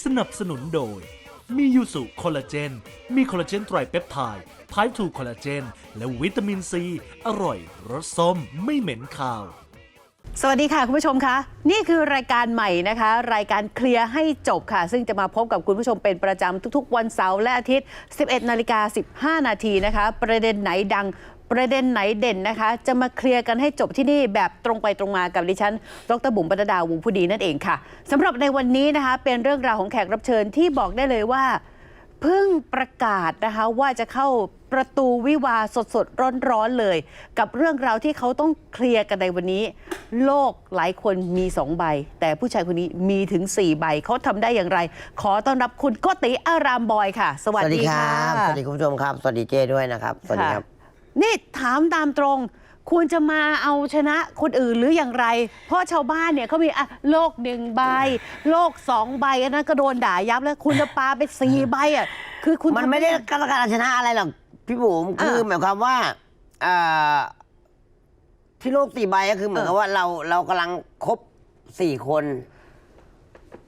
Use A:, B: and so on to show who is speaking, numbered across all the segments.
A: สนับสนุนโดย มียูสุคอลลาเจน มีคอลลาเจนไตรเปปไทด์ไพร์ทูคอลลาเจน และวิตามินซี อร่อย รสส้มไม่เหม็นคาว
B: สวัสดีค่ะ คุณผู้ชมคะนี่คือรายการใหม่นะคะ รายการเคลียร์ให้จบค่ะ ซึ่งจะมาพบกับคุณผู้ชมเป็นประจำทุกๆ วันเสาร์และอาทิตย์ 11 นาฬิกา 15 นาทีนะคะ ประเด็นไหนดัง ประเด็นไหนเด่นนะคะ จะมาเคลียร์กันให้จบที่นี่แบบตรงไปตรงมากับดิฉันดรบุ๋มปนัดดาวงผู้ดีนั่นเองค่ะสำหรับในวันนี้นะคะ เป็นเรื่องราวของแขกรับเชิญที่บอกได้เลยว่าเพิ่งประกาศนะคะว่าจะเข้าประตูวิวาห์สดๆร้อนๆเลย กับเรื่องราวที่เขาต้องเคลียร์กันในวันนี้ โลกหลายคนมีสองใบ แต่ผู้ชายคนนี้มีถึง 4 ใบเขาทำได้อย่างไร ขอต้อนรับคุณโกติอารามบอยค่ะ สวัสดี
C: ค่ะรับสวัสดีคุณผู้ชมครับ สวัสดีเจด้วยนะครับ สวัสดีครับ
B: นี่ถามตามตรง ควรจะมาเอาชนะคนอื่นหรืออย่างไร เพราะชาวบ้านเนี่ยเขามีอะโลกหนึ่งใบ โลกสองใบอันนั้นก็โดนด่ายับแล้วคุณจะปาไปสี่ใบอะคือคุณ
C: มัน
B: ทำ
C: ไม่ได้กรการชนะอะไรหรอกพี่บุ๋ม
B: อ่า
C: คือหมายความว่าอ่าที่โลกสี่ใบก็คือเหมือนกับว่าเราเรากำลังครบสี่คน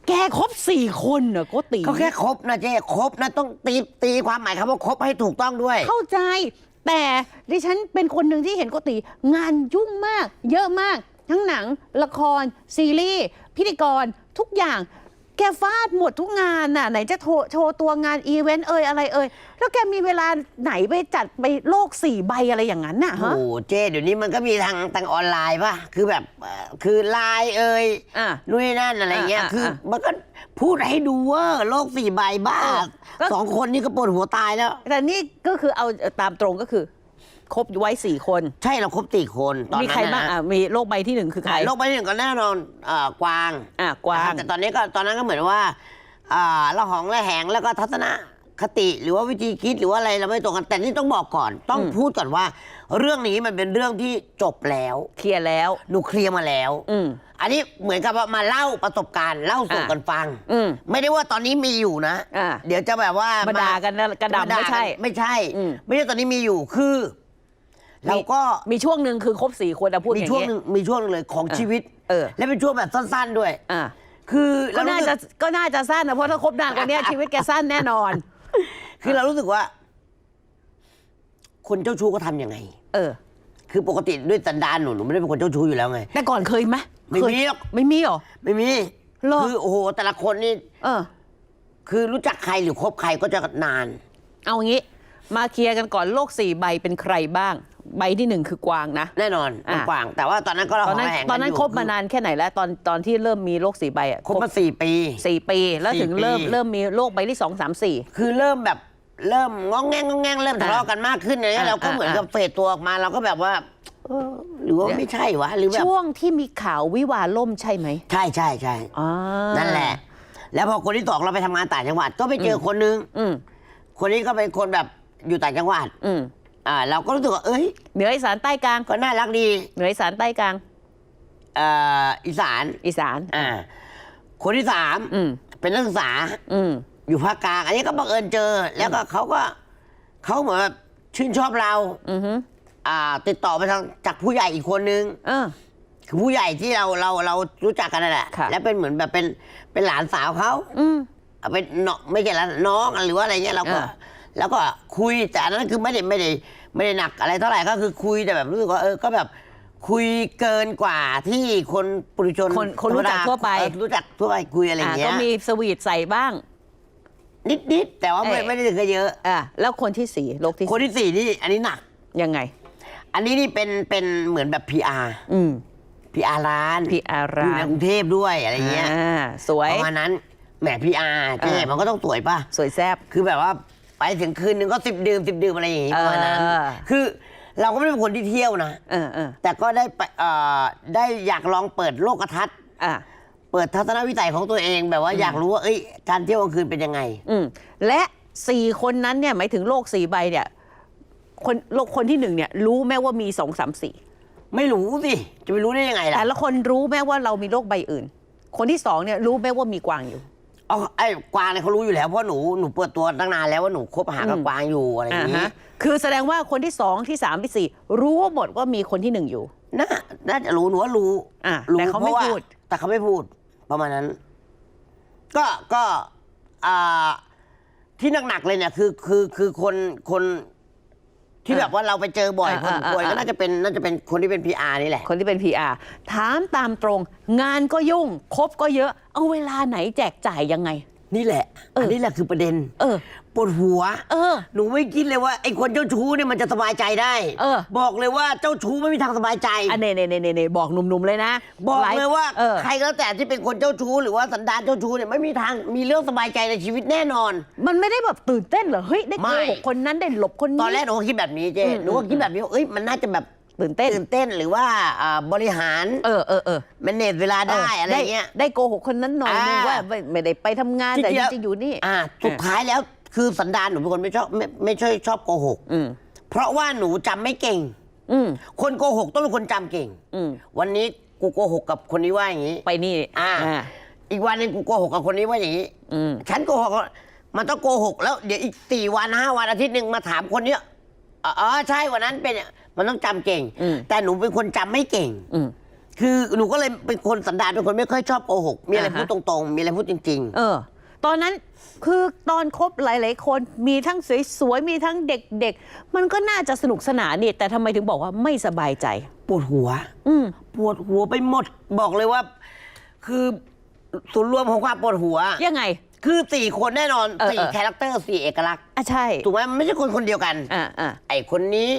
B: แกครบสี่คนเหรอโกติ
C: ก็แค่ครบนะเจ๊ครบนะต้องตีตีความหมายคำว่าครบให้ถูกต้องด้วย
B: เข้าใจ แต่ดิฉันเป็นคนหนึ่งที่เห็นโกติงานยุ่งมาก เยอะมาก ทั้งหนัง ละคร ซีรีส์ พิธีกร ทุกอย่าง แกฟาดหมดทุกงานน่ะ ไหนจะโทรโชว์ตัวงานอีเวนต์เอ่ยอะไรเอ่ยแล้วแกมีเวลาไหนไปจัดไปโลกสี่ใบอะไรอย่างนั้นน่ะ
C: โอ้
B: ฮะ
C: โหเจ๊เดี๋ยวนี้มันก็มีทางทางออนไลน์ป่ะ คือแบบเอ่อคือไลน์เอ่ย
B: อะ
C: นู่นนนั่นอะไรเงี้ย
B: อะอะ
C: คือ
B: อะ
C: มันก็พูดให้ดูว่าโลกสี่ใบบ้า
B: เออก็
C: สองคนนี่ก็ปวดหัวตายแล้ว
B: แต่นี่ก็คือเอาตามตรงก็คือ ครบไว้สี่คน
C: ใช่เราครบสี่คนตอน
B: มี
C: นั้น
B: ใครบ้าง
C: นะ
B: อะมีโลกใบที่หนึ่งคือใคร
C: โลกใบที่หนึ่งก็แน่นอนเอ่อกวาง
B: อะกวาง
C: แต่ตอนนี้ก็ตอนนั้นก็เหมือนว่าอ่าละหองละแหงแล้วก็ทัศนคติหรือว่าวิธีคิดหรือว่าอะไรเราไม่ตรงกันแต่นี่ต้องบอกก่อน ต้อง
B: อืม
C: พูดก่อนว่า เรื่องนี้มันเป็นเรื่องที่จบแล้ว
B: เคลียร์แล้ว
C: หนูเคลียร์มาแล้ว
B: อืม
C: อันนี้เหมือนกับว่ามาเล่าประสบการณ์เล่าสู่
B: อะ
C: กันฟัง
B: อืม
C: ไม่ได้ว่าตอนนี้มีอยู่นะ
B: อะ
C: เดี๋ยวจะแบบว่า
B: มา
C: มา
B: ด่ากันนะกระดำา
C: ด่า
B: ไม่ใช่
C: กันไม่ใช่
B: อืม
C: ไม่ใช่ตอนนี้มีอยู่คือ เราก็
B: มีช่วงหนึ่งคือครบสี่คนอะพูดอ
C: มี
B: ย่าง
C: ช่วง
B: เงี้ย
C: หนึ่งมีช่วงหนึ่งเลยของ
B: เออ
C: ชีวิต
B: เออ
C: และเป็นช่วงแบบสั้นๆด้วย
B: อะ
C: คือ
B: ก็
C: เรา
B: น่า
C: รู้สึ
B: จะ
C: ก
B: ก็น่าจะสั้นนะเพราะถ้าครบนานกว่านี้ชีวิตแกสั้นแน่นอน
C: คือเรารู้สึกว่า คนเจ้าชู้ก็ทำยังไง
B: เออ
C: คือปกติด้วยสันดานหนูหนูไม่ได้เป็นคนเจ้าชู้อยู่แล้วไง
B: แต่ก่อนเคยไหม
C: ไม่
B: เคย
C: มีหรอก
B: ไม่มีเหรอ
C: ไม่มี
B: หรอ
C: คือโอ้โห แต่ละคนนี่
B: เออ
C: คือรู้จักใครหรือคบใครก็จะนาน
B: เอางี้ มาเคลียร์กันก่อนโลกสี่ใบเป็นใครบ้าง ใบที่หนึ่งคือกวางนะ
C: แน่นอน
B: อะ
C: กว้าง แต่ว่าตอนนั้นก็เรา
B: ตอนนั้น
C: ขงแหง
B: ตอนนั้น
C: ยู่
B: คบมานานแค่ไหนแล้วตอนตอนที่เริ่มมีโลกสี่ใบอะ
C: คบมาสี่ปี
B: สี่ปี แล้วถึง
C: สี่ปี
B: เริ่มเริ่มมีโลกใบที่สองสามสี่
C: คือเริ่มแบบเริ่มงองแงงงองแงงเริ่มทะเลาะกันมากขึ้นอะไรเงี้ย
B: อะ
C: เราก็เหมือนกับเฟดตัวออกมาเราก็แบบว่าเออหรือว่าไม่ใช่วะหรือแบบ
B: ช่วงที่มีข่าววิวาห์ล่มใช่ไหม
C: ใช่ใช่ใช่
B: อ่า
C: นั่นแหละ แล้วพอคนที่สองเราไปทำงานต่างจังหวัด ก็ไปเจอคนนึง
B: อืม
C: คนนี้ก็เป็นคนแบบอยู่ต่างจังหวัด
B: อืม
C: อ่าเราก็รู้สึกว่าเอ้ย
B: เหนืออีสานใต้กลาง
C: ก็น่ารักดี
B: เหนืออีสานใต้กลาง
C: เอ่ออีสาน
B: อีสาน
C: อ่าคนที่สาม
B: อืม
C: เป็นนักศึกษา
B: อืม
C: อยู่ภาคกลาง อันนี้ก็บังเอิญเจอ แล้วก็เขาก็เขาเหมือนแบบชื่นชอบเรา
B: อือฮึ
C: อ่า ติดต่อไปทางจากผู้ใหญ่อีกคนนึง
B: เออ
C: คือผู้ใหญ่ที่เราเราเรารู้จักกันนั่นแหละ
B: ค่ะ
C: และเป็นเหมือนแบบเป็นเป็นหลานสาวเขา
B: อืม
C: เอาเป็นน้องไม่ใช่หลานน้องหรือว่าอะไรเงี้ยเราก็
B: อ่า
C: แล้วก็คุยแต่อันนั้นคือไม่ได้ไม่ได้ไม่ได้หนักอะไรเท่าไหร่ก็คือคุยแต่แบบรู้สึกว่าเออก็แบบคุยเกินกว่าที่คนปุถุชน
B: คนคนรู้จัก
C: ธมดา
B: ทั่วไป
C: เออรู้จักทั่วไปคุยอะไร
B: อ่า
C: เงี้
B: ก็
C: ย
B: มีสวีทใส่บ้าง
C: นิดนิดๆแต่ว่าไม่
B: เอ้ย
C: ไม่ได้ถึงกับเยอะ
B: อ่าแล้วคนที่สี่โลกที่
C: คนที่สี่นี่อันนี้หนัก
B: ยังไง
C: อันนี้นี่เป็นเป็นเหมือนแบบ PR
B: อืม
C: PR ร้าน
B: พีอา
C: อยู่
B: รา
C: ในกรุงเทพด้วยอะไรเงี้ย
B: อ่าสวย
C: ประมาณนั้นแหม PR เจ๊
B: เออ
C: มันก็ต้องสวยป่ะ
B: สวยแซบ
C: คือแบบว่าไป ถึงคืนนึงก็สิบดื่มสิบดื่มอะไรอย่างงี้ประมาณนั้น
B: เออ
C: คือเราก็ไม่ได้เป็นคนที่เที่ยวนะ
B: เออเออ
C: แต่ก็ได้ไปเอ่อได้อยากลองเปิดโลกทัศน์
B: อ่า
C: เปิดทัศนวิสัยของตัวเองแบบว่าอยากรู้ว่าเอ้ยการเที่ยวกลางคืนเป็นยังไง
B: อืมและสี่คนนั้นเนี่ยหมายถึงโลกสี่ใบเนี่ยคนโลกคนที่หนึ่งเนี่ย รู้แม้ว่ามีสองสามสี่
C: ไม่รู้สิ จะไปรู้ได้ยังไงล่ะ
B: แต่ละคนรู้แม้ว่าเรามีโลกใบอื่น คนที่สองเนี่ยรู้แม้ว่ามีกวางอยู่
C: อ๋อไอ้กวางเนี่ยเขารู้อยู่แล้วเพราะหนูหนูเปิดตัวตั้งนานแล้วว่าหนูคบหากับ
B: อืม
C: กวางอยู่อะไรอย่างนี้
B: ฮะคือแสดงว่าคนที่สองที่สามที่สี่รู้หมดว่ามีคนที่หนึ่งอยู่
C: น่าน่าจะรู้หนูว่ารู้
B: อะ
C: รู้
B: แต่เขาไม่
C: พระว่
B: พูด
C: แต่เขาไม่พูด ประมาณนั้น ก็ก็อ่าที่หนักๆเลยเนี่ยคือคือคือคนคน ที่
B: อ่า
C: แบบว่าเราไปเจอบ่อย
B: อ่า
C: พอสมควร
B: อ่าอ่า
C: ก็น่าจะเป็นน่าจะเป็นคนที่เป็น PR นี่แหละ
B: คนที่เป็น PR ถามตามตรง งานก็ยุ่งครบก็เยอะ เอาเวลาไหนแจกจ่ายยังไง
C: นี่แหละ
B: เอออั
C: อันนี้แหละคือประเด็น
B: เออ
C: ปวดหัว
B: เออ
C: หนูไม่คิดเลยว่าไอ้คนเจ้าชู้เนี่ยมันจะสบายใจได้
B: เออ
C: บอกเลยว่าเจ้าชู้ไม่มีทางสบายใจ
B: อันเน่เน่เน่เน่บอกหนุ่มๆเลยนะ
C: บอก
B: ห
C: เลยว่า
B: เออ
C: ใครก็แล้วแต่ที่เป็นคนเจ้าชู้หรือว่าสันดานเจ้าชู้เนี่ยไม่มีทางมีเรื่องสบายใจในชีวิตแน่นอน
B: มันไม่ได้แบบตื่นเต้นเหรอเฮ้ยได้
C: ไม่
B: โกหกคนนั้นได้หลบคนนี้
C: ตอนแรกหนูก็คิดแบบนี้เจ๊
B: อืม
C: หนูก็คิดแบบนี้ว่าเอ้ยมันน่าจะแบบ
B: ตื่นเต้น
C: ตื่นเต้นหรือว่าอ่าบริหาร
B: เออเออเออ
C: แมเนจเวลาได้อะไรเงี้ย
B: ได้โกหกคนนั้นหน่อยนึง
C: อ่า
B: ว่าไม่ไม่ได้ไปทำงานแต่จ
C: จริงๆแล้ว
B: ริงๆอยู่นี่
C: อ่าสุดท้ายแล้ว คือสันดานหนูเป็นคนไม่ชอบไม่ไม่ช่วยชอบโกหก
B: อืม
C: เพราะว่าหนูจำไม่เก่ง
B: อืม
C: คนโกหกต้องเป็นคนจำเก่ง
B: อืม
C: วันนี้กูโกหกกับคนนี้ว่าอย่างนี้
B: ไปนี่
C: อ่า อีกวันหนึงกูโกหกกับคนนี้ว่าอย่างนี้
B: อืม
C: ฉันโกหกว่ามันต้องโกหกแล้วเดี๋ยวอีกสี่วันห้าวันอาทิตย์หนึ่งมาถามคนเนี้ยอ๋ออ๋อใช่วันนั้นเป็นมันต้องจำเก่ง
B: อืม
C: แต่หนูเป็นคนจำไม่เก่ง
B: อืม
C: คือหนูก็เลยเป็นคนสันดานเป็นคนไม่ค่อยชอบโกหกมีอะไร
B: อ่าฮะ
C: พูดตรงๆ มีอะไรพูดจริง
B: เออ ตอนนั้น คือตอนคบหลายๆ คนมีทั้งสวยๆ มีทั้งเด็กๆ มันก็น่าจะสนุกสนานนี่ แต่ทำไมถึงบอกว่าไม่สบายใจ
C: ๆปวดหัว
B: อืม
C: ปวดหัวไปหมด บอกเลยว่า คือส่วนย์รวมของความปวดหัว
B: ยังไง
C: คือสี่คนแน่นอน
B: เออ
C: สี่
B: เออ
C: คาแรคเตอร์สี่เอกลักษณ์
B: อะใช่
C: ถูกไหมมันไม่ใช่คนคนเดียวกัน
B: อ่าอ่า
C: ไอ้คนนี้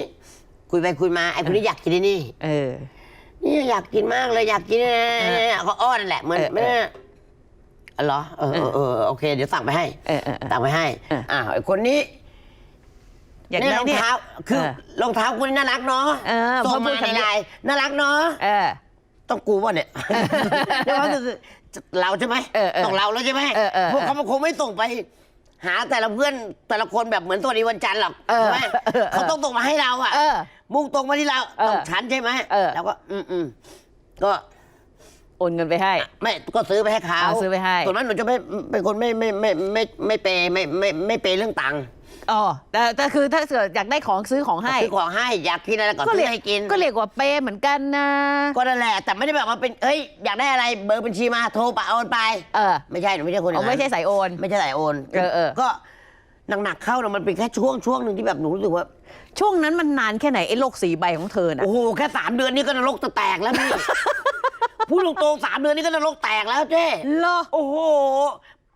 C: คุยไปคุยมาไอ้คนนี้อยากกินไอ้นี่
B: เออ
C: นี่อยากกินมากเลยอยากกินเนี่ยเขาอ้อนนั่นแหละเหมือน
B: เออเออ
C: แม่อ๋อ เหรอเออเออเออโอเค เดี๋ยวสั่งไปให้
B: เออเออเออ
C: สั่งไปให้
B: เอออ่
C: อ่าไอ้คนนี้
B: อยาก
C: นี่
B: ได้
C: รอง
B: เนี่ย
C: เท้าคือ
B: เออ
C: รองเท้าคุณน่ารักเนาะ
B: เออ
C: ส่ง
B: พอพู
C: มา
B: ด
C: ใน
B: คำนี้
C: ไลน์น่ารักเนาะ
B: เออ
C: ต้องกูป่ะเนี่ยเรียกว่าคือเราใช่ไหม
B: เออเออ
C: ต้องเราแล้วใช่ไหม
B: เออเออ
C: พวกเขามันคงไม่ส่งไป หาแต่ละเพื่อนแต่ละคนแบบเหมือนตัวดีวันจันทร์หรอก
B: เออ
C: ใช่ไหม
B: เออเออ
C: เขาต้องส่งมาให้เราอะ
B: เออ
C: มุ่งตรงมาที่เรา
B: เออ
C: ต้องฉันใช่ไหม
B: เออ
C: แล้วก็ อืมอืมก็
B: โอนเงินไปให้
C: ไม่ก็ซื้อไปให้เขา
B: อ่าซื้อไปให้
C: ส่วนมากหนูจะไม่เป็นคนไม่ไม่ไม่ไม่ไม่เปย์ไม่ไม่ไม่เปย์เรื่องตังค์
B: อ๋อแต่แต่คือถ้าเกิดอยากได้ของซื้อของให้
C: ซื้อของให้อยากกินอะไรก็
B: ก็
C: ซื้
B: เรีย
C: อกให้กิน
B: ก็เรียกว่าเปย์เหมือนกันนะ
C: ก็นั่นแหละแต่ไม่ได้แบบว่าเป็นเฮ้ยอยากได้อะไรเบอร์บัญชีมาโทรไปเอาไป
B: เออ
C: ไม่ใช่หนูไม่ใช่คนอย่า
B: เอา
C: งนั้น
B: ไม่ใช่สายโอน
C: ไม่ใช่สายโอน
B: เออเออ
C: ก็หนักๆเข้าเนี่ยมันเป็นแค่ช่วงช่วงหนึ่งที่แบบหนูรู้สึกว่า
B: ช่วงนั้นมันนานแค่ไหนไอ้โรคสีใบของเธอน่ะ
C: โอ้โห แค่สามเดือนนี่ก็นรกจะแตกแล้วพี่ พูดตรงๆสามเดือนนี่ก็นรกแตกแล้วเจ้
B: เหรอ
C: โอ้โห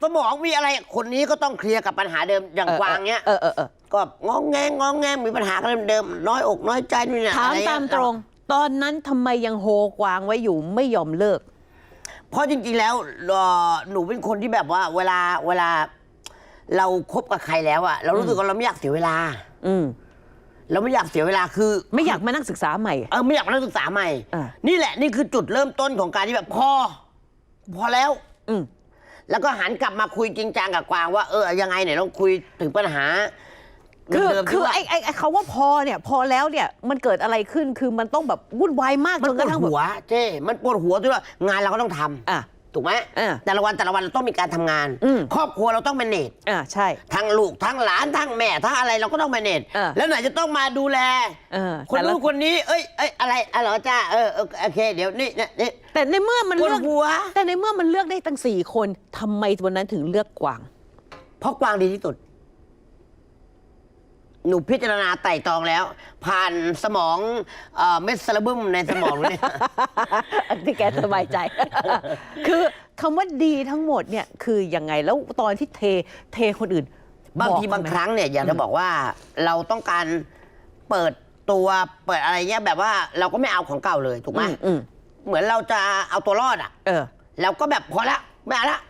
C: สมองมีอะไรคนนี้ก็ต้องเคลียร์กับปัญหาเดิมอย่างกวางเนี้ย
B: เออเออเออ
C: ก็งองแงงงองแงมีปัญหากันเดิมๆน้อยอกน้อยใจนี่นะ
B: ถาม
C: อะไรเงี้ย
B: ตามตรง ตอนนั้นทำไมยังโฮกวางไว้อยู่ไม่ยอมเลิก
C: เพราะจริงๆ แล้วเอ่อหนูเป็นคนที่แบบว่าเวลาเวลา เราคบกับใครแล้วอะเรารู้สึกว่าเราไม่อยากเสียเวลา
B: อืม
C: เราไม่อยากเสียเวลาคือ
B: ไม่อยากมานั่งศึกษาใหม่
C: เออไม่อยากมานักศึกษาใหม่
B: อ่า
C: นี่แหละนี่คือจุดเริ่มต้นของการที่แบบพอ พอแล้ว
B: อืม
C: แล้วก็หันกลับมาคุยจริงจังกับกวางว่าเออยังไงเนี่ยต้องคุยถึงปัญหา
B: คือ
C: เดิมๆ
B: คือ
C: ที่ว่า
B: ไอ้ไอ้ไอ้คำว่าพอเนี่ย พอแล้วเนี่ยมันเกิดอะไรขึ้นคือมันต้องแบบวุ่นวายมาก
C: มัน
B: จน
C: ป
B: ก
C: วด
B: ระทั่งแบ
C: หั
B: บ
C: วเจ้ มันปวดหัวที่ว่างานเราก็ต้องทำ
B: อะ
C: ถูกไหม
B: เออ
C: แต่ละวันแต่ละวันเราต้องมีการทำงาน
B: อืม
C: ครอบครัวเราต้องแมเนจ
B: อะใช่
C: ทั้งลูกทั้งหลานทั้งแม่ทั้งอะไรเราก็ต้องแมเนจ
B: เออ
C: แล้วไหนจะต้องมาดูแล
B: เออ
C: คน
B: แต่ละ
C: นู้นคนนี้ เอ้ยเอ้ยอะไรอะไรเหรอจ้าเออเออโอเค เดี๋ยวนี่นี่นี่
B: แต่ในเมื่อมัน
C: ปวด
B: เลือก
C: หัว
B: แต่ในเมื่อมันเลือกได้ตั้งสี่คนทำไมวันนั้นถึงเลือกกวาง
C: เพราะกวางดีที่สุด หนูพิจารณาไต่ตรองแล้ว ผ่านสมองเอ่อเม็ดซาลาบึมในสมองเนี่ย
B: ที่แกสบายใจ คือคำว่าดีทั้งหมดเนี่ยคือยังไงแล้วตอนที่เทเทคนอื่น
C: บางที
B: อก
C: บาง
B: ไหม
C: ครั้งเนี่ยอยากจะบอกว่าเราต้องการเปิดตัวเปิดอะไรเงี้ยแบบว่าเราก็ไม่เอาของเก่าเลยถูกไหม
B: อืมอืม
C: เหมือนเราจะเอาตัวรอดอะ
B: เออ
C: เราก็แบบพอละไม่เอาละ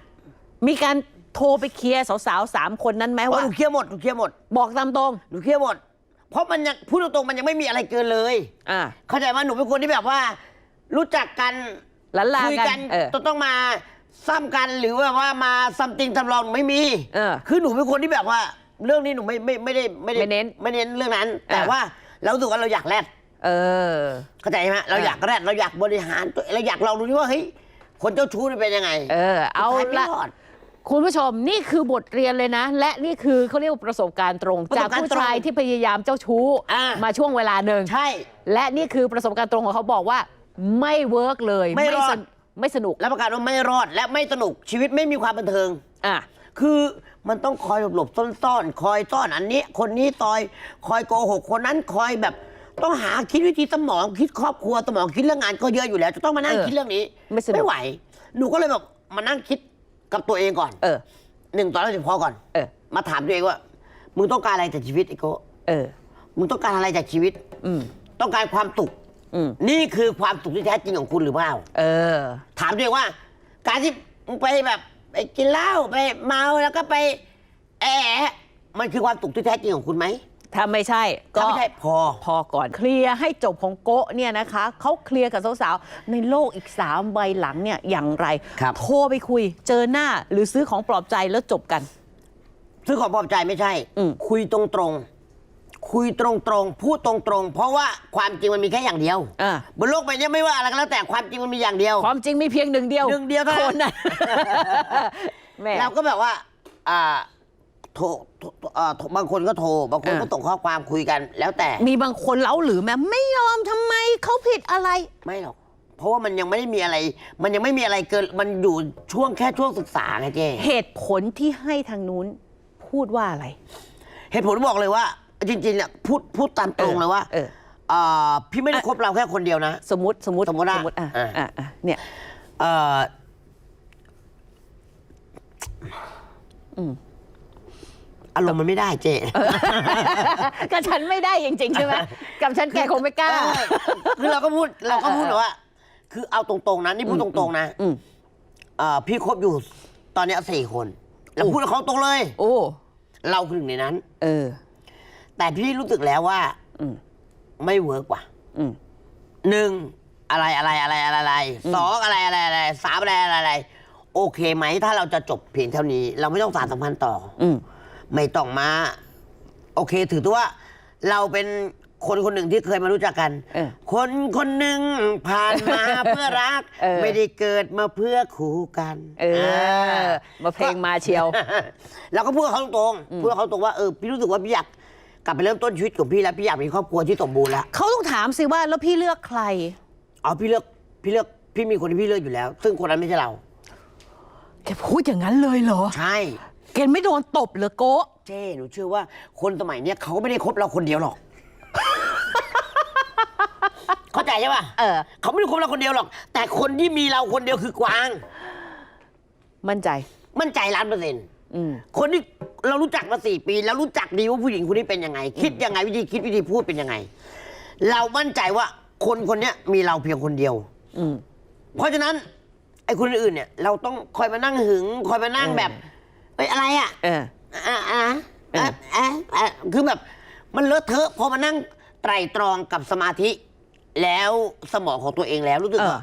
B: มีการ โทรไปเคลียร์สาวๆสามคนนั้นไหม
C: ว่า
B: ว่า
C: หนูเคลียร์หมดหนูเคลียร์หมด
B: บอกตามตรง
C: หนูเคลียร์หมด เพราะมันยังพูดตรงๆมันยังไม่มีอะไรเกินเลย
B: อ่า
C: เข้าใจว่าหนูเป็นคนที่แบบว่า รู้จักกัน
B: หลันลา
C: คุย
B: กั
C: กันน
B: เออ
C: ต้องต้องมาซ้ำกันหรือว่าว่ามาซัมติงทำลองไม่มี
B: เออ
C: คือหนูเป็นคนที่แบบว่า เรื่องนี้หนูไม่ไม่ไม่ได้ไม่ได้
B: ไม่เน้น
C: ไม่เน้นเรื่องนั้นแต่
B: อะ
C: ว่าเรารู้สึกว่าเราอยากแรด
B: เออ
C: เข้าใจไหมเรา
B: อะ
C: อยากแรดเราอยากบริหารตัวเราอยากลองดูดิว่าเฮ้ยคนเจ้าชู้นี่เป็นยังไง
B: เออ เอา
C: สุดท้ยไม่
B: ละ
C: รอด
B: คุณผู้ชมนี่คือบทเรียนเลยนะ และนี่คือเขาเรียกว่าประสบการณ์ตรง
C: ประ
B: จา
C: ส
B: ก
C: บการณ์
B: ผู้ชาย
C: ตรง
B: ที่พยายามเจ้าชู้
C: อะ
B: มาช่วงเวลาหนึ่ง
C: ใช่
B: และนี่คือประสบการณ์ตรงของเขาบอกว่า ไม่เวิร์กเลย
C: ไม่รอด
B: สนไม่สนุก
C: รับประกันว่าไม่รอดและไม่สนุกชีวิตไม่มีความบันเทิง
B: อะ
C: คือมันต้องคอยหลบๆซ่อนๆ คอยซ่อนอันนี้ คนนี้ตอย คอยโกหกคนนั้นคอยแบบ ต้องหาคิดวิธีสมองคิดครอบครัวสมองคิดเรื่องงานก็เยอะอยู่แล้ว จะต้องมานั่ง
B: เออ
C: คิดเรื่องนี้
B: ไม่สนุก
C: ไม่ไหว หนูก็เลยแบบมานั่งคิด กับตัวเองก่อน
B: เออ
C: หนึ่งตอนแรกจะพอก่อน
B: เออ
C: มาถามตัวเองว่า มึงต้องการอะไรจากชีวิตไอ้โก
B: เออ
C: มึงต้องการอะไรจากชีวิต
B: อืม
C: ต้องการความสุข
B: อืม
C: นี่คือความสุขที่แท้จริงของคุณหรือเปล่า
B: เออ
C: ถามตัวเองว่า การที่มึงไปแบบไปกินเหล้าไปเมาแล้วก็ไป แอะมันคือความสุขที่แท้จริงของคุณไหม
B: ถ้าไม่ใช่ก็
C: ถ้าไม่ใช่พอ
B: พอก่อนเคลียร์ให้จบของโกะเนี่ยนะคะเขาเคลียร์กับสาวๆในโลกอีก3ใบหลังเนี่ยอย่างไร
C: ครับ
B: โทรไปคุยเจอหน้าหรือซื้อของปลอบใจแล้วจบกัน
C: ซื้อของปลอบใจไม่ใช่
B: อืม
C: คุยตรงๆ คุยตรงๆ พูดตรงๆ เพราะว่าความจริงมันมีแค่อย่างเดียว
B: อะ
C: บนโลกใบนี้ไม่ว่าอะไรก็แล้วแต่ความจริงมันมีอย่างเดียว
B: ความจริงมีเพียงหนึ่งเดียว
C: หนึ่งเดียวเท่านั้น
B: คนน่ะแม่
C: เราก็แบบว่าอ่า โทรโทรเอ่อโทรบางคนก็โทร บางคนก็
B: อะ
C: ส่งข้อความคุยกัน แล้วแต่
B: มีบางคนเล้าหรือแม่ไม่ยอมทำไมเขาผิดอะไร
C: ไม่หรอก เพราะว่ามันยังไม่ได้มีอะไร มันยังไม่มีอะไรเกินมันอยู่ช่วงแค่ช่วงศึกษาไงเจ๊
B: เหตุผลที่ให้ทางนู้นพูดว่าอะไร
C: เหตุผลบอกเลยว่า จริงๆเนี่ยพูดพูดตามตรงเลยว่า
B: เออ
C: อ่าพี่ไม่ได้คบเราแค่คนเดียวนะ
B: สมมติสมมติ
C: สมมุติอะ
B: สมมติอะ
C: อะ
B: อะอะเนี่ย
C: เอ่ออ อารมณ์มันไม่ได้เจ๊
B: กับฉันไม่ได้จริงๆใช่ไหมกับฉันแกคงไม่กล้า
C: เออคือเราก็พูดเราก็พูดแบบว่า คือเอาตรงๆนะนี่พูดตรงๆนะ
B: อืม
C: เอ่อพี่คบอยู่ตอนเนี้ยสี่คนแล้วพูดกับเขาตรงเลย
B: โอ้
C: เราคือหนึ่งในนั้น
B: เออ
C: แต่พี่รู้สึกแล้วว่า
B: อืม
C: ไม่เวิร์กว่ะ
B: อืม
C: หนึ่งอะไรอะไรอะไรอะไรอะไรสองอะไรอะไรอะไรสามอะไรอะไรอะไร โอเคไหมถ้าเราจะจบเพียงเท่านี้ เราไม่ต้องสารสัมพันธ์ต่อ
B: อืม
C: ไม่ต้องมา โอเค ถือตัวว่า เราเป็นคนคนหนึ่งที่เคยมารู้จักกัน
B: เออ
C: คนคนหนึ่งผ่านมา เพื่อรัก
B: เออ
C: ไม่ได้เกิดมาเพื่อคู่กัน
B: เออมาเพลงมาเชียว
C: เราก็พูดกับเขาตรงๆพูดกับเขาตรงว่าเออพี่รู้สึกว่าพี่อยากกลับไปเริ่มต้นชีวิตของพี่แล้วพี่อยากมีครอบครัวที่สมบูรณ์แล้ว
B: เขาต้องถามสิว่าแล้วพี่เลือกใคร
C: เอาพี่เลือกพี่เลือกพี่มีคนที่พี่เลือกอยู่แล้ว ซึ่งคนนั้นไม่ใช่เรา
B: แกพูดอย่างนั้นเลยเหรอ
C: ใช่
B: แกไม่โดนตบเหรอโกะ
C: เจ้หนูเชื่อว่าคนสมัยเนี้ยเขาก็ไม่ได้คบเราคนเดียวหรอก เข้าใจใช่ป่ะ
B: เออ
C: เขาไม่ได้คบเราคนเดียวหรอก แต่คนที่มีเราคนเดียวคือกวาง
B: มั่นใจ
C: มั่นใจล้านเปอร์เซ็นต์
B: อืม
C: คนที่เรารู้จักมาสี่ปี แล้วรู้จักดีว่าผู้หญิงคนนี้เป็นยังไง คิดยังไงวิธีคิดวิธีพูดเป็นยังไง เรามั่นใจว่าคนคนเนี้ยมีเราเพียงคนเดียว
B: อืม
C: เพราะฉะนั้น ไอ้คนอื่นเนี่ย เราต้องคอยมานั่งหึง คอยมานั่ง
B: เออ
C: แบบ เอ้ ยอะไรอะ
B: เออ
C: อะอะ
B: เออ
C: อะอะอะคือแบบมันเลอะเทอะพอมานั่งไตรตรองกับสมาธิ แล้วสมองของตัวเองแล้วรู้สึก
B: เออ
C: ว่า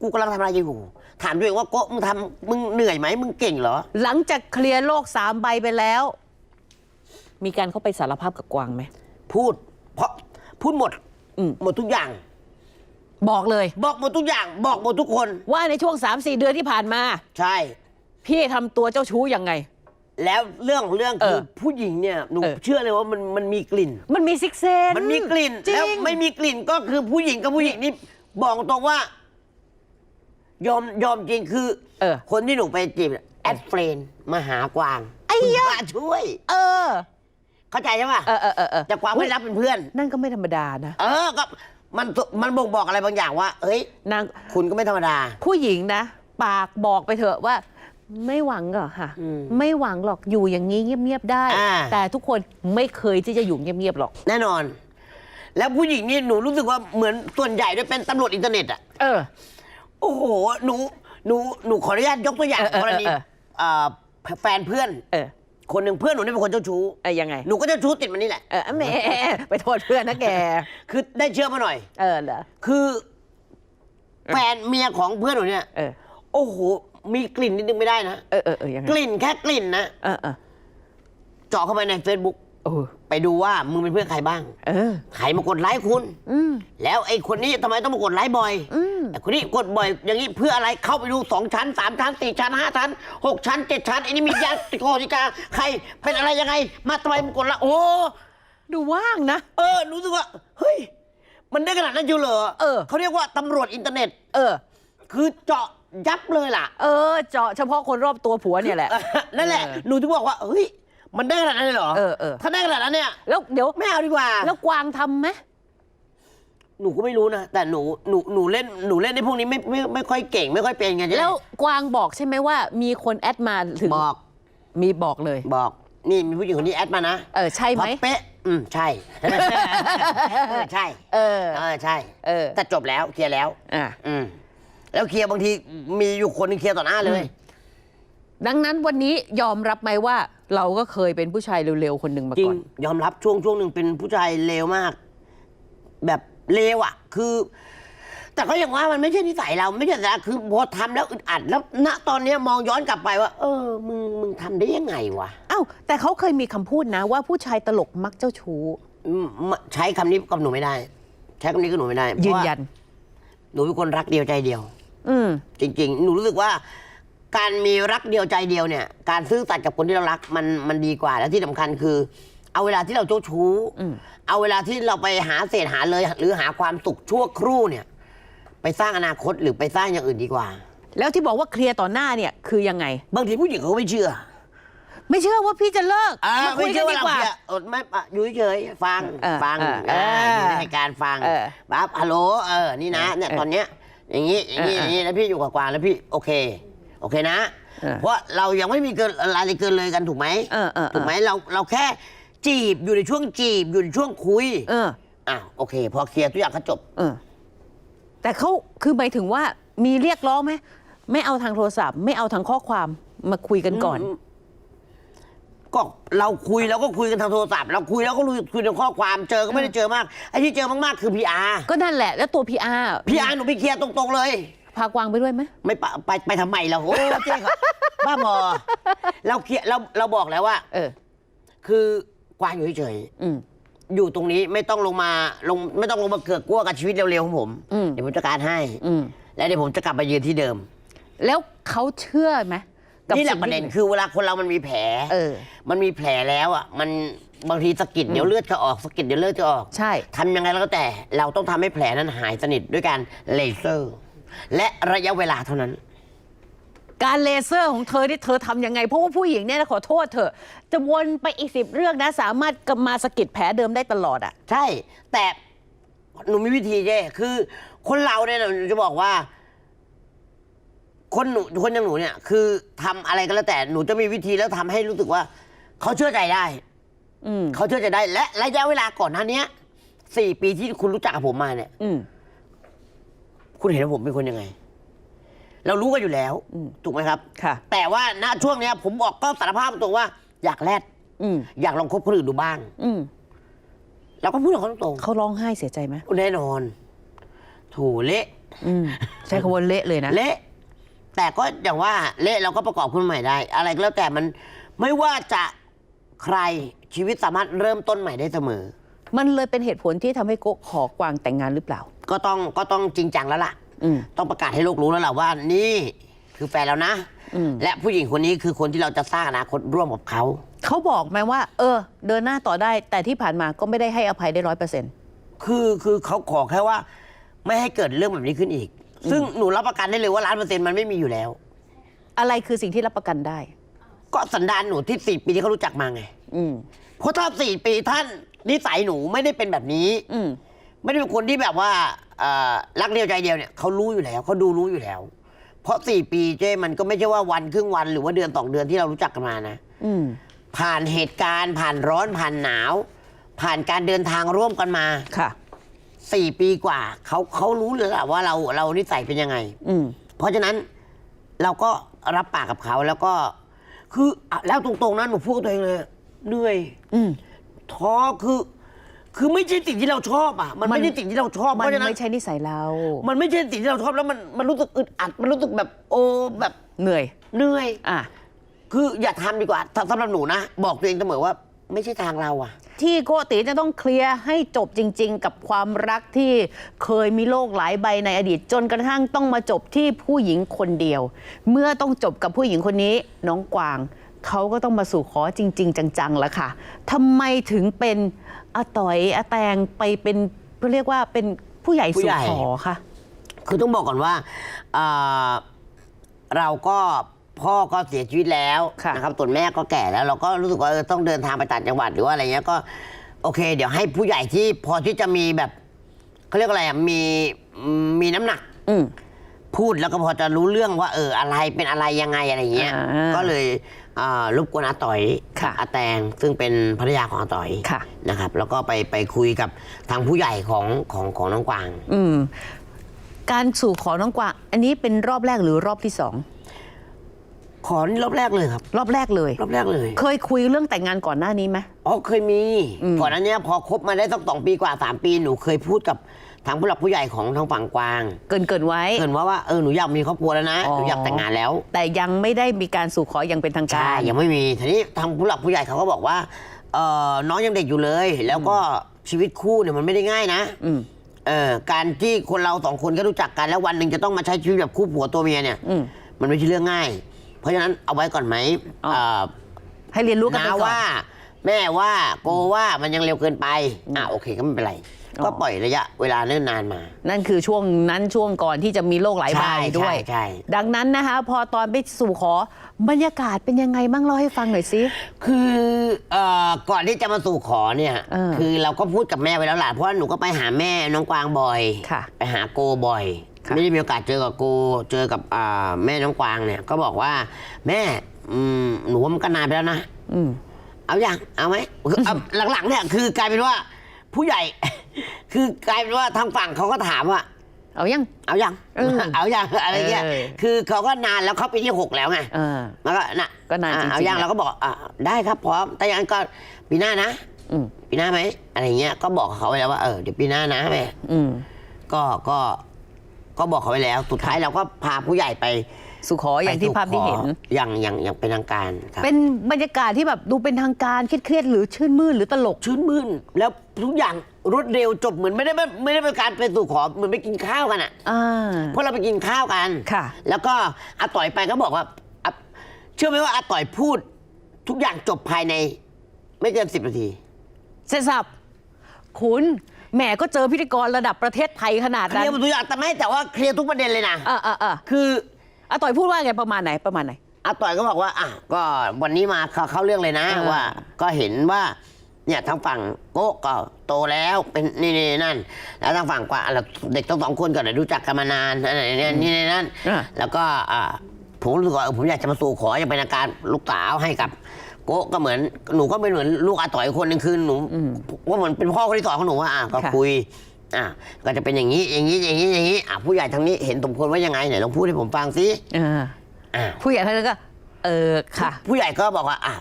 C: กูกำลังทำอะไรอยู่ถามตัวเองว่าโกะมึงทำมึงเหนื่อยไหมมึงเก่งเหรอ
B: หลังจากเคลียร์โลกสามใบไปแล้ว มีการเข้าไปสารภาพกับกวางไหม
C: พูด เพราะพูดหมด
B: อืม
C: หมดทุกอย่าง
B: บอกเลย
C: บอกหมดทุกอย่าง บอกหมดทุกคน
B: ว่าในช่วง 3-4 เดือนที่ผ่านมา
C: ใช่
B: พี่ทำตัวเจ้าชู้ยังไง
C: แล้วเรื่องของเรื่องคือ
B: เออ
C: ผู้หญิงเนี่ยหนู
B: เออ
C: เชื่อเลยว่ามันมันมีกลิ่น
B: มันมีซิกเซน
C: มันมีกลิ่น
B: จริ
C: แล้ว
B: ง
C: ไม่มีกลิ่นก็คือผู้หญิงกับผู้หญิงนี่บอกตรงว่า ยอมยอมจริงคือ
B: เออ
C: คนที่หนูไปจีบแอดเฟรนมาหากวาง
B: ไอ้ยะ
C: มาช่วย
B: เออ
C: เข้าใจใช่ป่ะ
B: เออเออเออเออ
C: แต่กวางไม่รับเป็นเพื่อน
B: นั่นก็ไม่ธรรมดานะ
C: เออก็มันมันบ่งบอกอะไรบางอย่างว่าเฮ้ย
B: นาง
C: คุณก็ไม่ธรรมดา
B: ผู้หญิงนะ ปากบอกไปเถอะว่า ไม่หวังหรอกค่ะ
C: อืม
B: ไม่หวังหรอกอยู่อย่างนี้เงียบๆได้
C: อ่า
B: แต่ทุกคนไม่เคยที่จะอยู่เงียบๆหรอก
C: แน่นอน แล้วผู้หญิงนี่หนูรู้สึกว่าเหมือนส่วนใหญ่ด้วยเป็นตำรวจอินเทอร์เน็ตอะ
B: เออ
C: โอ้โหหนูหนูหนูขออนุญาตยกตัวอย่าง
B: เออเออก
C: รณี
B: เออ
C: เอ่อแฟนเพื่อน
B: เออ
C: คนหนึ่งเพื่อนหนูนี่เป็นคนเจ้าชู้
B: เออยังไง
C: หนูก็เจ้าชู้ติดมันนี่แหละ
B: เออแหมไปโทษเพื่อนนะแก
C: คือได้เชื่อมาหน่อย
B: เออเหรอ
C: คือแฟนเมียของเพื่อนหนูเนี่ย
B: เออ
C: โอ้โห มีกลิ่นนิดนึงไม่ได้นะ
B: เออเออเออยังไง
C: กลิ่นแค่กลิ่นนะ
B: เออเออ
C: เจาะเข้าไปใน Facebook
B: โอ้
C: ไปดูว่ามึงเป็นเพื่อนใครบ้าง
B: เออ
C: ใครมากดไลค์คุณ
B: อืม
C: แล้วไอ้คนนี้ทำไมต้องมากดไลค์บ่อย
B: อืม
C: ไอ้คนนี้กดบ่อย อย่างนี้เพื่ออะไรเข้าไปดูสองชั้นสามชั้นสี่ชั้นห้าชั้นหกชั้นเจ็ดชั้นไอ้นี่มีญาติโกติกาใครเป็นอะไรยังไง มาทำไมมากดละโอ้
B: ดูว่างนะ
C: เออรู้สึกว่าเฮ้ย มันได้ขนาดนั้นอยู่เหรอ
B: เออ
C: เขาเรียกว่าตำรวจอินเทอร์เน็ต
B: เออ
C: คือเจาะ ยับเลยล่ะ
B: เออ เจาะเฉพาะคนรอบตัวผัวเนี่ยแหละ
C: นั่นแหละ
B: เออ
C: หนูถึงบอกว่าเฮ้ย มันได้ขนาดนั้นเลยเหรอ
B: เออเออ
C: ถ้าได้ขนาดนั้นเนี่ย
B: แล้วเดี๋ยว
C: ไม่เอาดีกว่า
B: แล้วกวางทำไหม
C: หนูก็ไม่รู้นะ แต่หนูหนูหนูเล่นหนูเล่นในพวกนี้ไม่ไม่ไม่ค่อยเก่งไม่ค่อยเป็นไงเจ๊
B: แล้วกวางบอกใช่ไหมว่า มีคนแอดมาถึง
C: บอก
B: มีบอกเลย
C: บอก นี่มีผู้หญิงคนนี้แอดมานะ
B: เออ ใช่ไหม
C: พอเป๊ะ อืม ใช่เออ ใช่
B: เออ
C: เออ ใช่
B: เออ
C: แต่จบแล้วเคลียร์แล้ว
B: อะ
C: อืม แล้วเคลียร์บางทีมีอยู่คนหนึงเคลียร์ต่อหน้าเลย
B: ดังนั้นวันนี้ยอมรับไหมว่า เราก็เคยเป็นผู้ชายเร็วๆคนหนึ่งมา
C: จริ
B: ก่
C: ง
B: อน
C: ยอมรับช่วงช่วงหนึ่งเป็นผู้ชายเลวมาก แบบเลวอะคือ แต่ก็อย่างว่ามันไม่ใช่นิสัยเราไม่ใช่แต่คือพอทำแล้วอึดอัด แล้วณตอนเนี้ยมองย้อนกลับไปว่า เออ มึงมึงทำได้ยังไงวะ
B: อ้าวแต่เขาเคยมีคำพูดนะว่าผู้ชายตลกมักเจ้าชู้
C: อืมใช้คำนี้กับหนูไม่ได้ ใช้คำนี้กับหนูไม่ได้เพ
B: ยื
C: ราะ
B: น
C: ว่า
B: ยัน
C: หนูเป็นคนรักเดียวใจเดียว
B: อืม
C: จริง ๆ หนูรู้สึกว่า การมีรักเดียวใจเดียวเนี่ย การซื่อสัตย์กับคนที่เรารักมันมันดีกว่า และที่สำคัญคือ เอาเวลาที่เราเจ้าชู้
B: อืม
C: เอาเวลาที่เราไปหาเศษหาเลย หรือหาความสุขชั่วครู่เนี่ย ไปสร้างอนาคตหรือไปสร้างอย่างอื่นดีกว่า
B: แล้วที่บอกว่าเคลียร์ต่อหน้าเนี่ยคือยังไง
C: บางทีผู้หญิงเขาก็ไม่เชื่อ
B: ไม่เชื่อว่าพี่จะเลิก
C: อ่า
B: มาคุ
C: ไม่
B: ยกั
C: เชื่
B: น
C: อ
B: ดี
C: ว่าเรา
B: กว่า
C: เคลียร์เออไม่อะอยู่เฉยๆฟัง
B: เออ
C: ฟัง
B: เออ
C: อ่า
B: เออ
C: อยู่ในรายการฟัง
B: เออ
C: บับฮัลโหลเออนี่นะเนี่ย
B: เออ
C: ตอนเนี้ย อย่างนี้อย่างนี้
B: เออ
C: อย่างนี้แล้วพี่อยู่กับกวางแล้วพี่โอเค โอเคนะ
B: เออ
C: เพราะเรายังไม่มีเกินอะไรเกินเลยกันถูกไหม
B: เออเออเออ
C: ถูกไหมเราเราแค่จีบอยู่ในช่วงจีบอยู่ในช่วงคุย
B: เออ
C: อ้าวโอเค พอเคลียร์ทุกอย่างก็จบ
B: เออ แต่เขาคือหมายถึงว่ามีเรียกร้องไหมไม่เอาทางโทรศัพท์ ไม่เอาทางข้อความมาคุยกันก่อน
C: ก็เราคุยเราก็คุยกันทางโทรศัพท์เราคุยแล้วก็คุยคุยทางข้อความเจอก็ไม่ได้เจอมากไอ้ที่เจอมากๆคือพีอาร์
B: ก็นั่นแหละ แล้วตัวพีอาร์
C: พีอาร์หนูไปเคลียร์ตรงๆเลย
B: พากวางไปด้วยไหม
C: ไม่ไปไปไปทำไมเราโอ้เจ๊ครับบ้าบอเราเคลียร์เราเราบอกแล้วว่า
B: เออ
C: คือกวางอยู่เฉย
B: อืม
C: ๆอยู่ตรงนี้ไม่ต้องลงมาลงไม่ต้องลงมาเกือกกลัวกับชีวิตเร็วๆของผม
B: อืม
C: เดี๋ยวผมจัดการให้
B: อืม
C: แล้วเดี๋ยวผมจะกลับมายืนที่เดิม
B: แล้วเขาเชื่อไหม กับ
C: นี่แหละ
B: สิ่ง
C: ประเด็น
B: ที่
C: คือเวลาคนเรามันมีแผล
B: เออ
C: มันมีแผลแล้วอะมันบางทีสะกิดเดี๋ยวเลือดจะออกสะกิดเดี๋ยวเลือดจะออก
B: ใช่
C: ทำยังไงแล้วก็แต่เราต้องทำให้แผลนั้นหายสนิทด้วยการเลเซอร์ และระยะเวลาเท่านั้น
B: การเลเซอร์ของเธอที่เธอทำยังไง เพราะว่าผู้หญิงเนี่ยนะขอโทษเถอะ จะวนไปอีกสิบเรื่องนะ สามารถกลับมาสะกิดแผลเดิมได้ตลอดอะ
C: ใช่ แต่หนูมีวิธีเจ้คือ คนเราเนี่ยหนูจะบอกว่า คนหนูคนอย่างหนูเนี่ยคือทำอะไรก็แล้วแต่หนูจะมีวิธีแล้วทำให้รู้สึกว่า เขาเชื่อใจได้
B: อืม
C: เขาเชื่อใจได้และระยะเวลาก่อนหน้าเนี้ยสี่ปีที่คุณรู้จักกับผมมาเนี่ย
B: อืม
C: คุณเห็นว่าผมเป็นคนยังไง เรารู้กันอยู่แล้ว
B: อืม
C: ถูกไหมครับ
B: ค่ะ
C: แต่ว่าณช่วงเนี้ยผมบอกก็สารภาพตรงว่าอยากแลด
B: อืม
C: อยากลองคบคนอื่นดูบ้าง
B: อืม
C: เราก็พูดกับเขาตรง
B: เขาร้องไห้เสียใจไหม
C: ๆแน่นอน ถูเละ
B: อืม ใช้คำว่าเละเลยนะ
C: เละ แต่ก็อย่างว่าเละเราก็ประกอบขึ้นใหม่ได้ อะไรก็แล้วแต่มันไม่ว่าจะใครชีวิตสามารถเริ่มต้นใหม่ได้เสมอ
B: มันเลยเป็นเหตุผลที่ทำให้โกะขอกวางแต่งงานหรือเปล่า
C: ก็ต้องก็ต้องจริงจังแล้วล่ะ
B: อืม
C: ต้องประกาศให้โลกรู้แล้วล่ะว่านี่คือแฟนแล้วนะ
B: อืม
C: และผู้หญิงคนนี้คือคนที่เราจะสร้างอนาคตร่วมกับเขา
B: เขาบอกไหมว่า เออ เดินหน้าต่อได้ แต่ที่ผ่านมาก็ไม่ได้ให้อภัยได้ร้อยเปอร์เซ็นต์
C: คือคือเขาขอแค่ว่า ไม่ให้เกิดเรื่องแบบนี้ขึ้นอีก ซึ่งหนูรับประกันได้เลยว่าล้านเปอร์เซ็นต์มันไม่มีอยู่แล้ว
B: อะไรคือสิ่งที่รับประกันได้
C: ก็สันดานหนูที่สี่ปีที่เขารู้จักมาไง
B: อืม
C: เพราะถ้าสี่ปีท่านนิสัยหนูไม่ได้เป็นแบบนี้
B: อืม
C: ไม่ได้เป็นคนที่แบบว่าเอ่อรักเดียวใจเดียวเนี่ยเขารู้อยู่แล้วเขาดูรู้อยู่แล้ว เพราะสี่ปีเจ้มันก็ไม่ใช่ว่าวันครึ่งวันหรือว่าเดือนสองเดือนที่เรารู้จักกันมานะ
B: อืม
C: ผ่านเหตุการณ์ ผ่านร้อนผ่านหนาว ผ่านการเดินทางร่วมกันมา
B: ค่ะ
C: สี่ปีกว่าเขาเขารู้เลยแหละว่าเราเรานิสัยเป็นยังไง
B: อืม
C: เพราะฉะนั้นเราก็รับปากกับเขาแล้วก็ คืออะแล้วตรงๆนะหนูพูดกับตัวเองเลยเหนื่อย
B: อืม
C: ท้อคือ คือไม่ใช่สิ่งที่เราชอบอะ มัน
B: มัน
C: ไม่ใช่สิ่งที่เราชอบ
B: มั
C: เพ
B: น
C: ราะฉะนั้น
B: ไม่ใช่นิสัยเรา
C: มันไม่ใช่สิ่งที่เราชอบแล้วมันมันรู้สึกอึดอัด มันรู้สึกแบบโอ้แบบ
B: เหนื่อย
C: เหนื่อย
B: อะ
C: คืออย่าทำดีกว่าถ้าสำหรับหนูนะ บอกตัวเองเสมอว่าไม่ใช่ทางเราอะ
B: ที่โกติจะต้องเคลียร์ให้จบจริง ๆ กับความรักที่เคยมีโลกหลายใบในอดีต จนกระทั่งต้องมาจบที่ผู้หญิงคนเดียว เมื่อต้องจบกับผู้หญิงคนนี้น้องกวางเขาก็ต้องมาสู่ขอจริง ๆ จังๆแล้วค่ะทำไมถึงเป็นอาต่อยอาแตงไปเป็นเรียกว่าเป็นผู้ใหญ่
C: ผู้
B: สู่
C: ใหญ่
B: ขอคะ
C: คือต้องบอกก่อนว่าเอ่อเราก็ พ่อก็เสียชีวิตแล้ว
B: ค่ะ
C: นะครับส่วนแม่ก็แก่แล้ว เราก็รู้สึกว่าเออต้องเดินทางไปต่างจังหวัดหรือว่าอะไรเงี้ยก็โอเค เดี๋ยวให้ผู้ใหญ่ที่พอที่จะมีแบบเขาเรียกอะไรอะมีมีน้ำหนัก
B: อืม
C: พูดแล้วก็พอจะรู้เรื่องว่า เอออะไรเป็นอะไรยังไงอะไรเงี้ย
B: อ่า
C: ก็เลยอ่ารบกวนอาต่อย
B: ค่ะ
C: อาแตงซึ่งเป็นภรรยาของอาต่อย
B: ค่ะ
C: นะครับ แล้วก็ไปไปคุยกับทางผู้ใหญ่ของของของน้องกวาง
B: อืม การสู่ขอน้องกวาง อันนี้เป็นรอบแรกหรือรอบที่สอง
C: ขอนี่รอบแรกเลยครับ
B: รอบแรกเลย
C: รอบแรกเลย
B: เคยคุยเรื่องแต่งงานก่อนหน้านี้ไหม
C: อ๋อเคยมี
B: อืม
C: ก่อนหนั้นเนี้ยพอคบมาได้สักสองปีกว่าสามปีหนูเคยพูดกับทางผู้หลักผู้ใหญ่ของทางฝั่งกวาง
B: เกินเกินไว้
C: เกินว่าว่าเออหนูอยากมีครอบครัวแล้วนะ
B: อ๋อ
C: หนูอยากแต่งงานแล้ว
B: แต่ยังไม่ได้มีการสู่ขออย่างเป็นทางกา
C: ใช่
B: ร
C: ยังไม่มีทีนี้ทางผู้หลักผู้ใหญ่เขาก็บอกว่าเออน้องยังเด็กอยู่เลย แล้วก็ชีวิตคู่เนี่ยมันไม่ได้ง่ายนะ
B: อืม
C: เออการที่คนเราสองคนก็รู้จักกันแล้ววันหนึ่งจะต้องมาใช้ชีวิตแบบคู่ผัวตัวเมียเนี่ย
B: อืม
C: มันไม่ใช่เรื่องง่ายเพ ราะฉะนั้นเอาไว้ก่อนไหม
B: อ๋อ
C: เอ่อ
B: ให้เรียนรู้กันไป
C: น้า
B: ก่อน
C: ว่า แม่ว่าโกว่ามันยังเร็วเกินไป อะโอเคก็ไม่เป็นไร
B: อ๋อ
C: ก็ปล่อยระยะเวลาเนิ่นนานมา
B: นั่นคือช่วงนั้นช่วงก่อนที่จะมีโรคหลายใบ
C: ใช่
B: ด้วย
C: ใช่ใช่
B: ดังนั้นนะคะ พอตอนไปสู่ขอบรรยากาศเป็นยังไงบ้างเล่าให้ฟังหน่อยสิ
C: คือเอ่อก่อนที่จะมาสู่ขอเนี่ย
B: เออ
C: คือเราก็พูดกับแม่ไว้แล้วล่ะเพราะว่าหนูก็ไปหาแม่น้องกวางบ่อย
B: ค่ะ
C: ไปหาโกบ่อย
B: ค่ะ
C: ไม่ได้มีโอกาสเจอกับโกเจอกับอ่าแม่น้องกวางเนี่ย ก็บอกว่า แม่อืมหนูว่ามันก็นานไปแล้วนะ
B: อืม
C: เอาอย่างเอาไหมคือเอา หลังๆเนี่ยคือกลายเป็นว่า ผู้ใหญ่ คือกลายเป็นว่าทางฝั่งเขาก็ถามว่า
B: เอายัง
C: เอาอย่าง
B: เออ
C: เอาอย่างอะไรเงี้ย
B: เออ
C: คือเขาก็นานแล้วเขาปีที่หกแล้วไง
B: เออ
C: แล้วก็น่ะ
B: ก็นาน
C: อะ
B: จริงๆ
C: เอาอย่าง
B: แหละ
C: เราก็บอกอะได้ครับพร้อม แต่อย่างนั้นก็ปีหน้านะ
B: อืม
C: ปีหน้าไหมอะไรเงี้ยก็บอกเขาไปแล้วว่าเออเดี๋ยวปีหน้านะแม่
B: อืม
C: ก็ก็ ก็บอกเขาไปแล้ว สุดท้ายเราก็พาผู้ใหญ่ไป
B: สู่ขออย่างที่
C: ไปสู่
B: ภาพที่เห็น
C: ขออย่างอย่างอย่างเป็นทางการครับ
B: เป็นบรรยากาศที่แบบดูเป็นทางการเครียดๆหรือชื่นมื่นหรือตลก
C: ชื่นมื่นแล้วทุกอย่างรวดเร็วจบเหมือนไม่ได้ไม่ไม่ได้เป็นการไปสู่ขอเหมือนไปกินข้าวกันอะ
B: อ่า
C: เพราะเราไปกินข้าวกัน
B: ค่ะ
C: แล้วก็อาต่อยไปก็บอกว่าอะเชื่อไหมว่าอาต่อยพูด ทุกอย่างจบภายใน ไม่เกินสิบนาที
B: เสร็จสับคุณ แหมก็เจอพิธีกรระดับประเทศไทยขนาด
C: เค
B: นั้
C: ลี
B: น
C: ยร์หมดทุกอย่างแต่ไม่แต่ว่าเคลียร์ทุกประเด็นเลยนะ
B: อ่าอ่าอ่า
C: คือ
B: อาต่อยพูดว่าไงประมาณไหนประมาณไหน
C: อาต่อยก็บอกว่า อะ ก็วันนี้มาเข้าเข้าเรื่องเลยนะ
B: อ่า
C: ว่า ก็เห็นว่า เนี่ยทางฝั่งโก้ก็โตแล้วเป็นนี่นี่นั่น แล้วทางฝั่งกว่าเราเด็กทั้งสองคนก็ได้รู้จักกันมานานนั่นนี่นี่นี่นั่น
B: อ่า
C: แล้วก็อ่าผมรู้สึกว่าเออผมอยากจะมาสู่ขออย่างเป็นทางการลูกสาวให้กับ โก้ก็เหมือนหนูก็เป็นเหมือนลูกอาต่อยคนหนึ่งคือหนูว่าเหมือนเป็นพ่อคนที่สองของหนูว่าอะก็
B: ค่ะ
C: คุยอะก็จะเป็นอย่างนี้อย่างนี้อย่างนี้อย่างนี้อะผู้ใหญ่ทางนี้เห็นสมควรว่ายังไงไหนลองพูดให้ผมฟังสิ
B: อ่า
C: อะ
B: ผู้ใหญ่ท่านนนก็ เออค่ะ
C: ผู้ใหญ่ก็บอกว่าอะ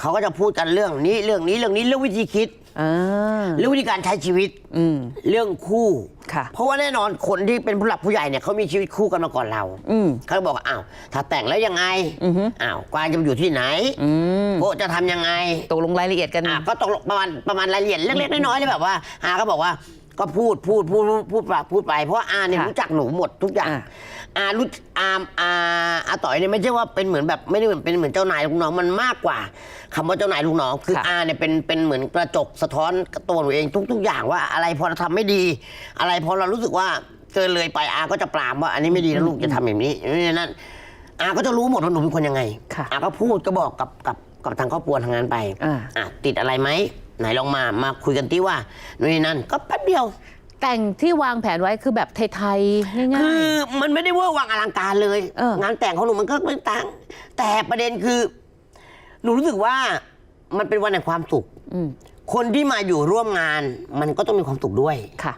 C: เขาก็จะพูดกันเรื่องนี้เรื่องนี้เรื่องนี้เรื่องวิธีคิด
B: อ่า
C: เรื่องวิธีการใช้ชีวิต
B: อืม
C: เรื่องคู่
B: ค่ะ
C: เพราะว่าแน่นอนคนที่เป็นผู้หลักผู้ใหญ่เนี่ยเขามีชีวิตคู่กันมาก่อนเรา
B: อืม
C: เขาก็บอกว่าอ้าวถ้าแต่งแล้วยังไง
B: อือฮึ
C: อ้าวกวางจะไปอยู่ที่ไหน
B: อืม
C: โกจะทำยังไง
B: ตกลงรายละเอียดกัน
C: อะก็ตกลงประมาณประมาณรายละเอียดเล็กๆน้อยๆเลยแบบว่าอาก็บอกว่าก็พูดพูดพูดพูดพูดไปพูดไปเพราะว่าอาเนี่ย
B: ค่ะ
C: รู้จักหนูหมดทุกอย่าง
B: อะ
C: อารู้อาอาอาต่อยเนี่ยไม่ใช่ว่าเป็นเหมือนแบบไม่ได้เหมือนเป็นเหมือนเจ้านายลูกน้องมันมากกว่าคำว่าเจ้านายลูกน้อง คือ
B: ค่ะ
C: อาเนี่ยเป็นเป็นเหมือนกระจกสะท้อนตัวหนูเองทุก ๆ อย่างว่าอะไรพอเราทำไม่ดี อะไรพอเรารู้สึกว่าเกินเลยไปอาก็จะปรามว่าอันนี้ไม่ดีนะลูกจะทำแบบนี้นี่นั่นอาก็จะรู้หมดว่าหนูเป็นคนยังไง
B: ค่ะ
C: อาก็พูดก็บอกกับกับกับทางครอบครัวทางนั้นไป
B: อ่า
C: อะติดอะไรไหมไหนลองมามาคุยกันที่ว่านู่นนี่นั่นก็แป๊บเดียว
B: แต่งที่วางแผนไว้คือแบบไทยๆง่า
C: คื
B: ย
C: อมันไม่ได้เวอร์วังอลังการเลย
B: เออ
C: งานแต่งของหนูมันก็ไม่ต่างแต่ประเด็นคือ หนูรู้สึกว่ามันเป็นวันแห่งความสุข
B: ๆอืม
C: คนที่มาอยู่ร่วมงาน มันก็ต้องมีความสุขด้วย
B: ค่ะ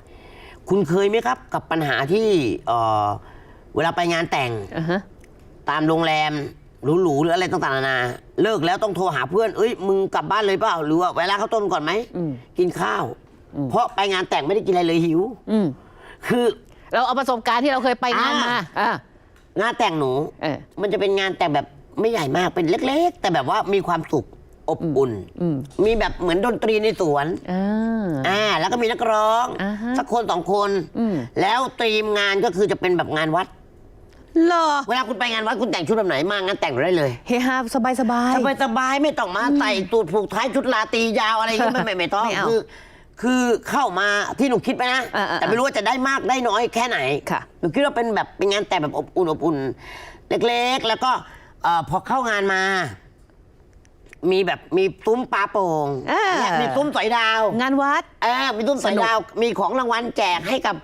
C: คุณเคยไหมครับ กับปัญหาที่เอ่อเวลาไปงานแต่ง
B: อ่าฮะ
C: ตามโรงแรมหรูๆหรืออะไรต่างๆนานาเลิกแล้วต้องโทรหาเพื่อน เอ้ยมึงกลับบ้านเลยเปล่าหรือว่าเวลาเขาวต้มก่อนไหม
B: อืม
C: กินข้าว เพราะไปงานแต่งไม่ได้กินอะไรเลยหิว
B: อืม
C: คือ
B: เราเอาประสบการณ์ที่เราเคยไปงานมาอ่า
C: งานแต่งหนู
B: เออ
C: มันจะเป็นงานแต่งแบบไม่ใหญ่มากเป็นเล็ก ๆ แต่แบบว่ามีความสุขอบอุ่น
B: อืม
C: มีแบบเหมือนดนตรีในสวน
B: อ่า
C: อ่า แล้วก็มีนักร้อง
B: อ่าฮะ
C: สักคนสองคน
B: อืม
C: แล้วธีมงานก็คือจะเป็นแบบงานวัด
B: เหรอ
C: เวลาคุณไปงานวัดคุณแต่งชุดแบบไหนมางานแต่งได้เลย
B: เฮฮาสบายสบาย
C: สบายสบายๆไม่ต้องมาใส่ตูดผูกท้ายชุดลาตรียาวอะไรอย่างเงี้ยไม่ไม่ไม่ต้อง
B: ไม่เอา
C: คือ คือเข้ามาที่หนูคิดไปนะ
B: อ่าๆๆ
C: แต่ไม่รู้ว่าจะได้มากได้น้อยแค่ไหน
B: ค่ะ
C: หนูคิดว่าเป็นแบบเป็นงานแต่งแบบอบอุ่นอบอุ่นเล็กๆ แล้วก็เอ่อพอเข้างานมา มีแบบมีตุ้มปลาโป่ง
B: อ่า
C: เนี่ยมีตุ้มสอยดาว
B: งานวัด
C: เออมีตุ้มสอย
B: สนุก
C: ดาว มีของรางวัลแจกให้กับ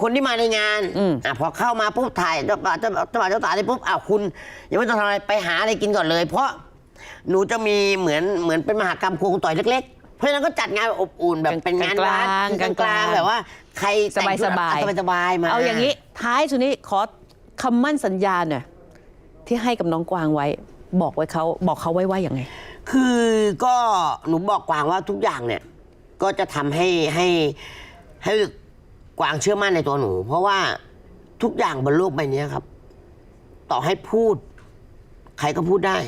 C: คนที่มาในงาน
B: อืม
C: อะพอเข้ามาปุ๊บถ่ายเจ้าบ่าวเจ้าบ่าวเจ้าบ่าวเจ้าสาวได้ปุ๊บอ้าวคุณยังไม่ต้องทำอะไรไปหาอะไรกินก่อนเลย เพราะหนูจะมีเหมือนเหมือนเป็นมหากรรมครัวคุณต่อยเล็กๆเพ ราะฉะนั้นก็จัดงานแบบอบอุ่นแบบเป็นงานวัด
B: กลางๆ
C: กลางๆแบบว่า ใคร
B: สบายสบาย
C: สบายสบายๆมา
B: เอาอย่างนี้ ท้ายสุดนี้ขอคำมั่นสัญญาหน่อยที่ให้กับน้องกวางไว้ บอกไว้เขาบอกเขาไว้ว่าอย่างไง
C: คือก็หนูบอกกวางว่าทุกอย่างเนี่ย ก็จะทำให้ให้ให้กวางเชื่อมั่นในตัวหนู เพราะว่าทุกอย่างบนโลกใบนี้ครับ ต่อให้พูด ใครก็พูดได้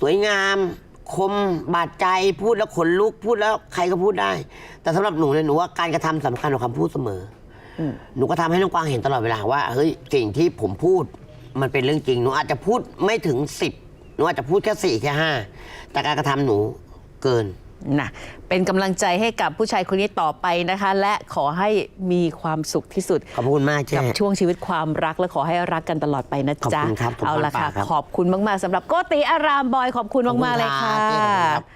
C: สวยงาม คมบาดใจพูดแล้วขนลุกพูดแล้วใครก็พูดได้ แต่สำหรับหนูเนี่ยหนูว่าการกระทำสำคัญกว่าคำพูดเสมออหนูก็ทำให้น้องกวางเห็นตลอดเวลาว่าเฮ้ยสิ่งที่ผมพูดมันเป็นเรื่องจริงหนูอาจจะพูดไม่ถึงสิบหนูอาจจะพูดแค่สี่แค่ห้าแต่การกระทำหนูเกิน
B: นะเป็นกำลังใจให้กับผู้ชายคนนี้ต่อไปนะคะ และขอให้มีความสุขที่สุด
C: ขอบคุณมากเจ๊
B: กับช่วงชีวิตความรักและขอให้รักกันตลอดไปนะจ๊ะ
C: ขอบคุณครับ
B: เอาละค่ะ
C: ขอบคุณมากครับ
B: ขอบคุณมาก ๆสำหรับโกติอารามบอยขอบคุณมาก ๆ เลยค่ะ
C: ขอบคุณครับ